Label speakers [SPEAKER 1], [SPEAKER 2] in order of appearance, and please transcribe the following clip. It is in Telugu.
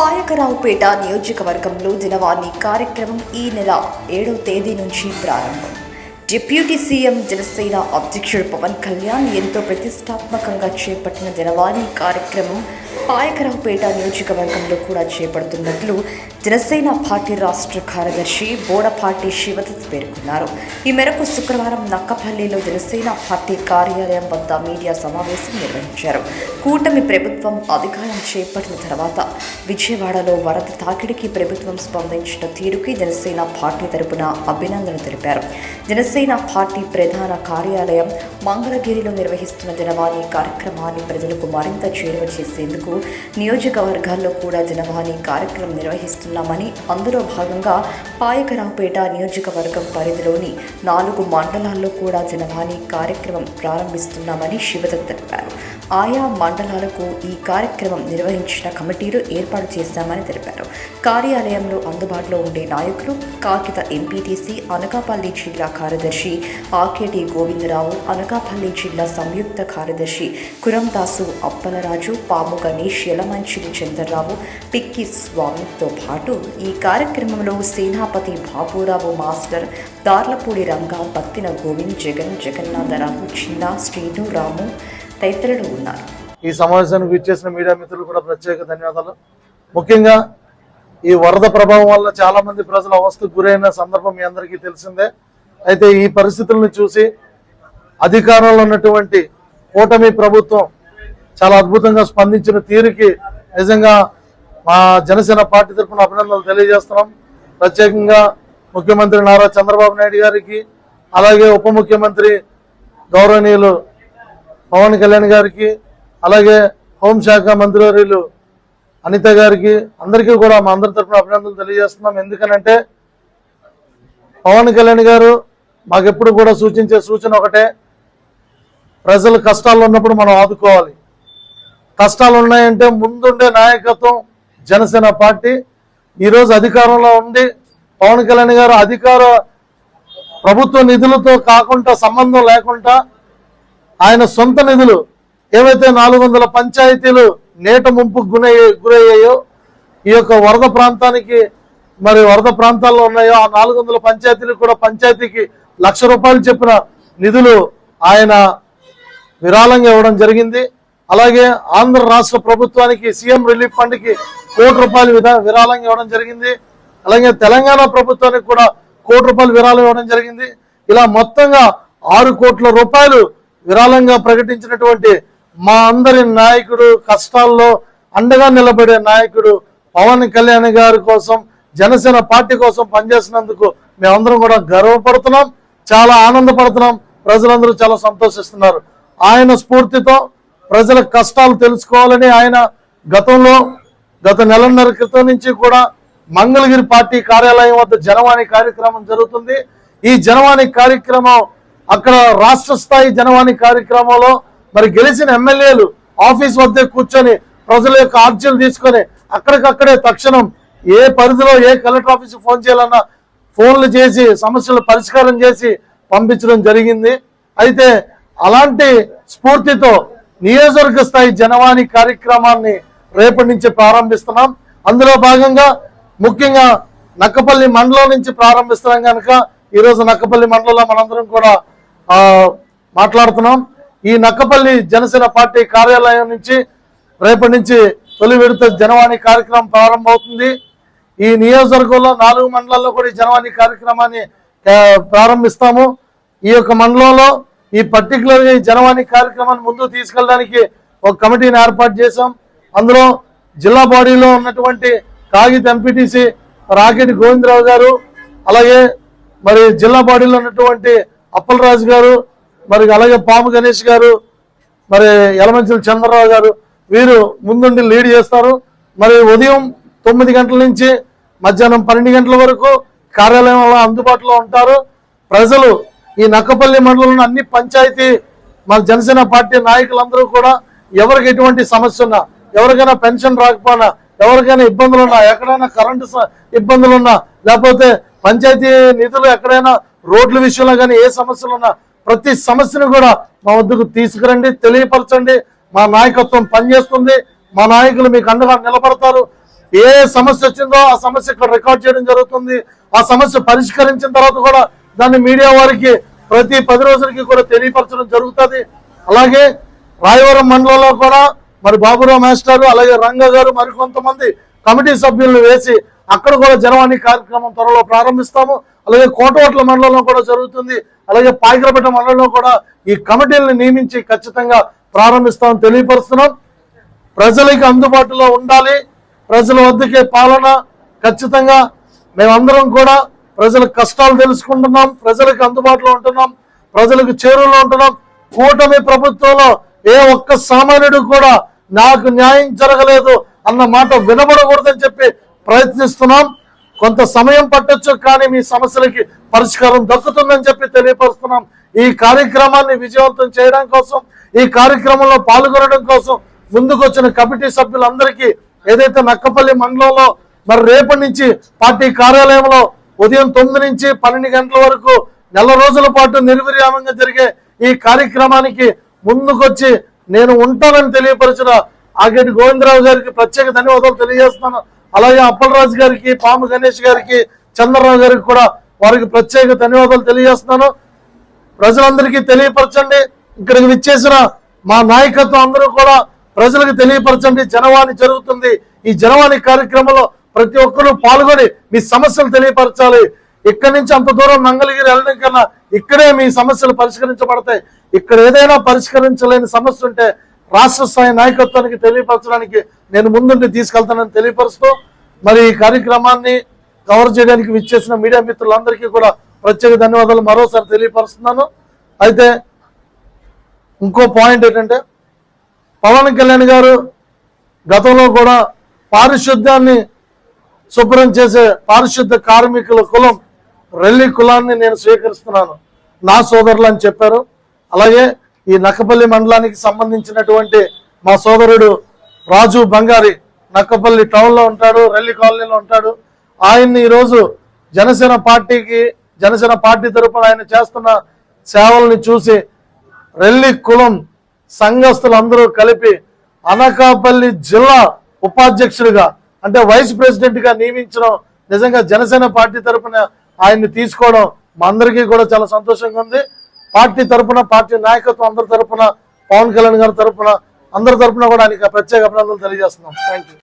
[SPEAKER 1] పాయకరావుపేట నియోజకవర్గంలో దినవాణి కార్యక్రమం ఈ నెల ఏడవ తేదీ నుంచి ప్రారంభం. డిప్యూటీ సీఎం జనసేన అధ్యక్షుడు పవన్ కళ్యాణ్ ఎంతో ప్రతిష్టాత్మకంగా చేపట్టిన దినవాణి కార్యక్రమం పాయకరావుపేట నియోజకవర్గంలో కూడా చేపడుతున్నట్లు జనసేన పార్టీ రాష్ట్ర కార్యదర్శి బోడపాటి శివదత్ పేర్కొన్నారు. ఈ మేరకు శుక్రవారం నక్కపల్లిలో జనసేన పార్టీ కార్యాలయం వద్ద మీడియా సమావేశం నిర్వహించారు. కూటమి ప్రభుత్వం అధికారం చేపట్టిన తర్వాత విజయవాడలో వరద తాకిడికి ప్రభుత్వం స్పందించిన తీరుకి జనసేన పార్టీ తరపున అభినందనలు తెలిపారు. జనసేన పార్టీ ప్రధాన కార్యాలయం మంగళగిరిలో నిర్వహిస్తున్న జనవాణి కార్యక్రమాన్ని ప్రజలకు మరింత చేరువ చేసేందుకు నియోజకవర్గాల్లో కూడా జనవాణి కార్యక్రమం నిర్వహిస్తున్నామని అందులో భాగంగా పాయకరావుపేట నియోజకవర్గం పరిధిలోని నాలుగు మండలాల్లో కూడా జనవాణి కార్యక్రమం ప్రారంభిస్తున్నామని శివదత్ తెలిపారు. ఆయా మండలాలకు ఈ కార్యక్రమం నిర్వహించిన కమిటీలు ఏర్పాటు చేశామని తెలిపారు. కార్యాలయంలో అందుబాటులో ఉండే నాయకులు కాకిత ఎంపీటీసీ అనకాపల్లి జిల్లా కార్యదర్శి ఆకేటి గోవిందరావు అనకాపల్లి జిల్లా సంయుక్త కార్యదర్శి కురందాసు అప్పలరాజు పాము గణేష్ యలమంచిలి చంద్రరావు పిక్కి స్వామితో పాటు ఈ కార్యక్రమంలో సేనాపతి బాబురావు మాస్టర్ దార్లపూడి రంగా పత్తిన గోవింద్ జగన్ జగన్నాథరావు చిన్న శ్రీను రాము తదితరులు ఉన్నారు.
[SPEAKER 2] ఈ సమావేశానికి విచ్చేసిన మీడియా మిత్రులు కూడా ప్రత్యేక ధన్యవాదాలు. ముఖ్యంగా ఈ వరద ప్రభావం వల్ల చాలా మంది ప్రజలు అవస్థకు గురైన సందర్భం మీ అందరికీ తెలిసిందే. అయితే ఈ పరిస్థితులను చూసి అధికారంలో ఉన్నటువంటి కూటమి ప్రభుత్వం చాలా అద్భుతంగా స్పందించిన తీరుకి నిజంగా మా జనసేన పార్టీ తరఫున అభినందనలు తెలియజేస్తున్నాం. ప్రత్యేకంగా ముఖ్యమంత్రి నారా చంద్రబాబు నాయుడు గారికి అలాగే ఉప ముఖ్యమంత్రి గౌరవనీయులు పవన్ కళ్యాణ్ గారికి అలాగే హోంశాఖ మంత్రివర్యులు అనిత గారికి అందరికీ కూడా మా అందరి తరఫున అభినందనలు తెలియజేస్తున్నాం. ఎందుకనంటే పవన్ కళ్యాణ్ గారు మాకెప్పుడు కూడా సూచించే సూచన ఒకటే ప్రజలు కష్టాలు ఉన్నప్పుడు మనం ఆదుకోవాలి. కష్టాలు ఉన్నాయంటే ముందుండే నాయకత్వం జనసేన పార్టీ. ఈరోజు అధికారంలో ఉండి పవన్ కళ్యాణ్ గారు అధికార ప్రభుత్వ నిధులతో కాకుండా సంబంధం లేకుండా ఆయన సొంత నిధులు ఏవైతే నాలుగు వందల పంచాయతీలు నేట ముంపు గురయ్యే గురయ్యాయో ఈ యొక్క వరద ప్రాంతానికి మరి వరద ప్రాంతాల్లో ఉన్నాయో ఆ నాలుగు వందల పంచాయతీలు కూడా పంచాయతీకి లక్ష రూపాయలు చెప్పిన నిధులు ఆయన విరాళంగా ఇవ్వడం జరిగింది. అలాగే ఆంధ్ర రాష్ట్ర ప్రభుత్వానికి సీఎం రిలీఫ్ ఫండ్కి కోటి రూపాయలు విరాళంగా ఇవ్వడం జరిగింది. అలాగే తెలంగాణ ప్రభుత్వానికి కూడా కోటి రూపాయలు విరాళం ఇవ్వడం జరిగింది. ఇలా మొత్తంగా ఆరు కోట్ల రూపాయలు విరాళంగా ప్రకటించినటువంటి మా అందరి నాయకుడు కష్టాల్లో అండగా నిలబడే నాయకుడు పవన్ కళ్యాణ్ గారి కోసం జనసేన పార్టీ కోసం పనిచేసినందుకు మేమందరం కూడా గర్వపడుతున్నాం చాలా ఆనందపడుతున్నాం. ప్రజలందరూ చాలా సంతోషిస్తున్నారు. ఆయన స్ఫూర్తితో ప్రజల కష్టాలు తెలుసుకోవాలని ఆయన గతంలో గత నెలన్నర క్రితం నుంచి కూడా మంగళగిరి పార్టీ కార్యాలయం వద్ద జనవాణి కార్యక్రమం జరుగుతుంది. ఈ జనవాణి కార్యక్రమం అక్కడ రాష్ట్ర స్థాయి జనవాణి కార్యక్రమంలో మరి గెలిచిన ఎమ్మెల్యేలు ఆఫీస్ వద్దే కూర్చొని ప్రజల యొక్క ఆర్జీలు తీసుకొని అక్కడికక్కడే తక్షణం ఏ పరిధిలో ఏ కలెక్టర్ ఆఫీస్ ఫోన్ చేయాలన్నా ఫోన్లు చేసి సమస్యలు పరిష్కారం చేసి పంపించడం జరిగింది. అయితే అలాంటి స్ఫూర్తితో నియోజకవర్గ స్థాయి జనవాణి కార్యక్రమాన్ని రేపటి నుంచి ప్రారంభిస్తున్నాం. అందులో భాగంగా ముఖ్యంగా నక్కపల్లి మండలం నుంచి ప్రారంభిస్తున్నాం కనుక ఈరోజు నక్కపల్లి మండలంలో మనందరం కూడా మాట్లాడుతున్నాం. ఈ నక్కపల్లి జనసేన పార్టీ కార్యాలయం నుంచి రేపటి నుంచి తొలి విడత జనవాణి కార్యక్రమం ప్రారంభమవుతుంది. ఈ నియోజకవర్గంలో నాలుగు మండలాల్లో కూడా జనవాణి కార్యక్రమాన్ని ప్రారంభిస్తాము. ఈ యొక్క మండలంలో ఈ పర్టికులర్ ఈ జనవాణి కార్యక్రమాన్ని ముందుకు తీసుకెళ్ళడానికి ఒక కమిటీని ఏర్పాటు చేశాం. అందులో జిల్లా బాడీలో ఉన్నటువంటి కాగిత ఎంపీటీసీ రాకెటి గోవిందరావు గారు అలాగే మరి జిల్లా బాడీలో ఉన్నటువంటి అప్పలరాజు గారు మరి అలాగే పాము గణేష్ గారు మరి యలమంచుల చంద్రరావు గారు వీరు ముందుండి లీడ్ చేస్తారు. మరి ఉదయం తొమ్మిది గంటల నుంచి మధ్యాహ్నం పన్నెండు గంటల వరకు కార్యాలయంలో అందుబాటులో ఉంటారు. ప్రజలు ఈ నక్కపల్లి మండలంలో అన్ని పంచాయతీ మన జనసేన పార్టీ నాయకులందరూ కూడా ఎవరికి ఎటువంటి సమస్య ఉన్నా ఎవరికైనా పెన్షన్ రాకపోయినా ఎవరికైనా ఇబ్బందులు ఉన్నా ఎక్కడైనా కరెంటు ఇబ్బందులు ఉన్నా లేకపోతే పంచాయతీ నిధులు ఎక్కడైనా రోడ్ల విషయంలో కానీ ఏ సమస్యలు ఉన్నా ప్రతి సమస్యను కూడా మా వద్దకు తీసుకురండి తెలియపరచండి. మా నాయకత్వం పనిచేస్తుంది. మా నాయకులు మీకు అండగా నిలబడతారు. ఏ సమస్య వచ్చిందో ఆ సమస్య ఇక్కడ రికార్డ్ చేయడం జరుగుతుంది. ఆ సమస్య పరిష్కరించిన తర్వాత కూడా దాన్ని మీడియా వారికి ప్రతి పది రోజులకి కూడా తెలియపరచడం జరుగుతుంది. అలాగే రాయవరం మండలంలో కూడా మరి బాబురావు మాస్టర్ అలాగే రంగ గారు మరికొంతమంది కమిటీ సభ్యులను వేసి అక్కడ కూడా జనవాణి కార్యక్రమం త్వరలో ప్రారంభిస్తాము. అలాగే కోటవట్ల మండలంలో కూడా జరుగుతుంది. అలాగే పాయకరపేట మండలంలో కూడా ఈ కమిటీలను నియమించి ఖచ్చితంగా ప్రారంభిస్తామని తెలియపరుస్తున్నాం. ప్రజలకి అందుబాటులో ఉండాలి. ప్రజల వద్దకే పాలన ఖచ్చితంగా మేమందరం కూడా ప్రజల కష్టాలు తెలుసుకుంటున్నాం. ప్రజలకు అందుబాటులో ఉంటున్నాం. ప్రజలకు చేరువలో ఉంటున్నాం. కూటమి ప్రభుత్వంలో ఏ ఒక్క సామాన్యుడు కూడా నాకు న్యాయం జరగలేదు అన్న మాట వినబడకూడదని చెప్పి ప్రయత్నిస్తున్నాం. కొంత సమయం పట్టొచ్చు కానీ మీ సమస్యలకి పరిష్కారం దక్కుతుందని చెప్పి తెలియపరుస్తున్నాం. ఈ కార్యక్రమాన్ని విజయవంతం చేయడం కోసం ఈ కార్యక్రమంలో పాల్గొనడం కోసం ముందుకొచ్చిన కమిటీ సభ్యులందరికీ ఏదైతే నక్కపల్లి మండలంలో మరి రేపటి నుంచి పార్టీ కార్యాలయంలో ఉదయం తొమ్మిది నుంచి పన్నెండు గంటల వరకు నెల రోజుల పాటు నిర్విరామంగా జరిగే ఈ కార్యక్రమానికి ముందుకొచ్చి నేను ఉంటానని తెలియపరిచిన ఆగేటి గోవిందరావు గారికి ప్రత్యేక ధన్యవాదాలు తెలియజేస్తున్నాను. అలాగే అప్పలరాజు గారికి పాము గణేష్ గారికి చంద్రరావు గారికి కూడా వారికి ప్రత్యేక ధన్యవాదాలు తెలియజేస్తున్నాను. ప్రజలందరికీ తెలియపరచండి. ఇక్కడికి విచ్చేసిన మా నాయకత్వం అందరూ కూడా ప్రజలకు తెలియపరచండి. జనవాణి జరుగుతుంది. ఈ జనవాణి కార్యక్రమంలో ప్రతి ఒక్కరూ పాల్గొని మీ సమస్యలు తెలియపరచాలి. ఇక్కడి నుంచి అంత దూరం మంగళగిరి వెళ్ళడం కన్నా ఇక్కడే మీ సమస్యలు పరిష్కరించబడతాయి. ఇక్కడ ఏదైనా పరిష్కరించలేని సమస్య ఉంటే రాష్ట్ర స్థాయి నాయకత్వానికి తెలియపరచడానికి నేను ముందుండి తీసుకెళ్తానని తెలియపరుస్తూ మరి ఈ కార్యక్రమాన్ని కవర్ చేయడానికి విచ్చేసిన మీడియా మిత్రులందరికీ కూడా ప్రత్యేక ధన్యవాదాలు మరోసారి తెలియపరుస్తున్నాను. అయితే ఇంకో పాయింట్ ఏంటంటే పవన్ కళ్యాణ్ గారు గతంలో కూడా పారిశుద్ధ్యాన్ని శుభ్రం చేసే పారిశుద్ధ కార్మికుల కులం రెల్లి కులాన్ని నేను స్వీకరిస్తున్నాను. నా సోదరులు అని చెప్పారు. అలాగే ఈ నక్కపల్లి మండలానికి సంబంధించినటువంటి మా సోదరుడు రాజు బంగారి నక్కపల్లి టౌన్లో ఉంటాడు రెల్లి కాలనీలో ఉంటాడు. ఆయన్ని ఈరోజు జనసేన పార్టీకి జనసేన పార్టీ తరపున ఆయన చేస్తున్న సేవల్ని చూసి రెల్లి కులం సంఘస్థులందరూ కలిపి అనకాపల్లి జిల్లా ఉపాధ్యక్షుడిగా అంటే వైస్ ప్రెసిడెంట్గా నియమించడం నిజంగా జనసేన పార్టీ తరపున ఆయన్ని తీసుకోవడం మా అందరికీ కూడా చాలా సంతోషంగా ఉంది. పార్టీ తరపున పార్టీ నాయకత్వం అందరి తరఫున పవన్ కళ్యాణ్ గారి తరపున అందరి తరపున కూడా ఆయనకి ప్రత్యేక అభినందనలు తెలియజేస్తున్నాం. Thank you